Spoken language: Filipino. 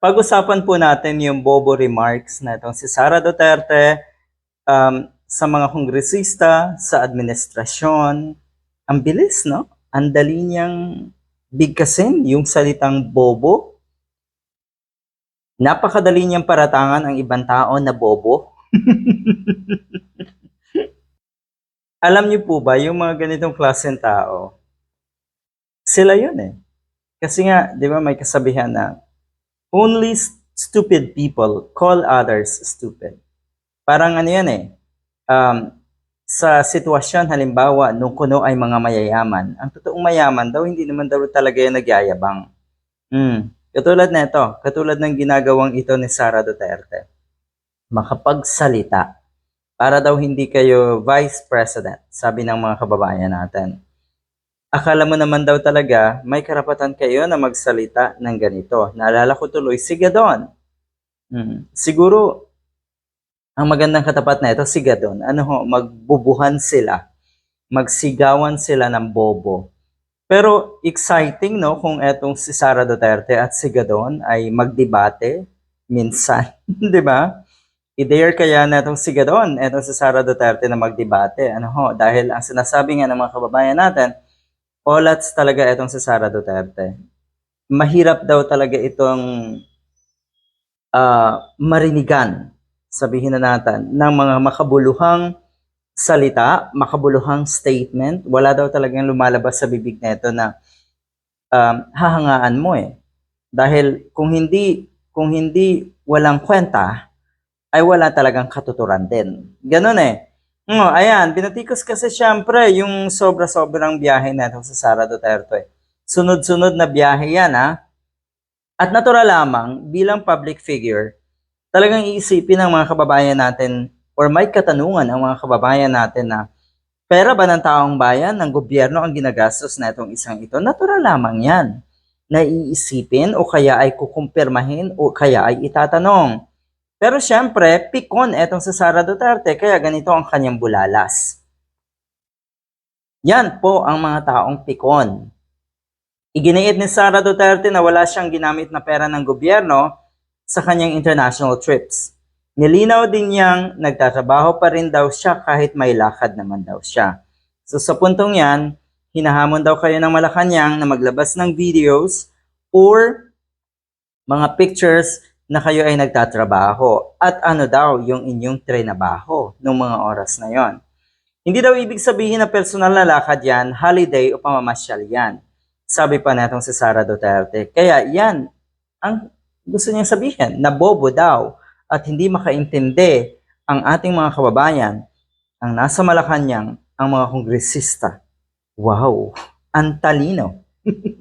Pag-usapan po natin yung bobo remarks na itong si Sara Duterte um, sa mga kongresista, sa administrasyon. Ang bilis, no? Ang dali niyang bigkasin yung salitang bobo. Napakadali niyang paratangan ang ibang tao na bobo. Alam niyo po ba, yung mga ganitong klaseng tao, sila yun eh. Kasi nga, di ba may kasabihan na, only st- stupid people call others stupid. Parang ano yan eh, um, sa sitwasyon halimbawa nung kuno ay mga mayayaman, ang totoong mayaman daw hindi naman daw talaga yan nagyayabang. Hmm. Katulad na ito, katulad ng ginagawang ito ni Sara Duterte. Makapagsalita para daw hindi kayo vice president, sabi ng mga kababayan natin. Akala mo naman daw talaga may karapatan kayo na magsalita ng ganito. Naalala ko tuloy, si Gadon. Hmm. Siguro, ang magandang katapat na ito, si Gadon. Ano ho, magbubuhan sila. Magsigawan sila ng bobo. Pero exciting, no, kung etong si Sara Duterte at si Gadon ay magdebate minsan, di ba? I-dare kaya na itong si Gadon, etong si Sara Duterte na magdebate. Ano ho, dahil ang sinasabi nga ng mga kababayan natin, olats talaga itong si Sara Duterte. Mahirap daw talaga itong ah, marinigan, sabihin na natin, ng mga makabuluhang salita, makabuluhang statement. Wala daw talagang lumalabas sa bibig nito na um, hahangaan mo eh. Dahil kung hindi, kung hindi walang kwenta, ay wala talagang katuturan din. Ganun eh. No, ayan, binatikos kasi syempre yung sobra-sobrang biyahe na sa Sara Duterte. Sunod-sunod na biyahe yan ha. At natural lamang, bilang public figure, talagang iisipin ng mga kababayan natin or may katanungan ang mga kababayan natin na pera ba ng taong bayan, ng gobyerno ang ginagastos na itong isang ito? Natural lamang yan. Na iisipin o kaya ay kukumpirmahin o kaya ay itatanong. Pero syempre, pikon etong si Sara Duterte, kaya ganito ang kanyang bulalas. Yan po ang mga taong pikon. Iginiit ni Sara Duterte na wala siyang ginamit na pera ng gobyerno sa kanyang international trips. Nilinaw din niyang nagtatrabaho pa rin daw siya kahit may lakad naman daw siya. So sa puntong yan, hinahamon daw kayo ng Malacanang na maglabas ng videos or mga pictures na kayo ay nagtatrabaho at ano daw yung inyong trinabaho ng mga oras na yon. Hindi daw ibig sabihin na personal na lakad yan, holiday o pamamasyal yan. Sabi pa natong si Sara Duterte. Kaya yan ang gusto niyang sabihin, na bobo daw at hindi makaintindi ang ating mga kababayan ang nasa Malacanang ang mga kongresista. Wow, ang talino.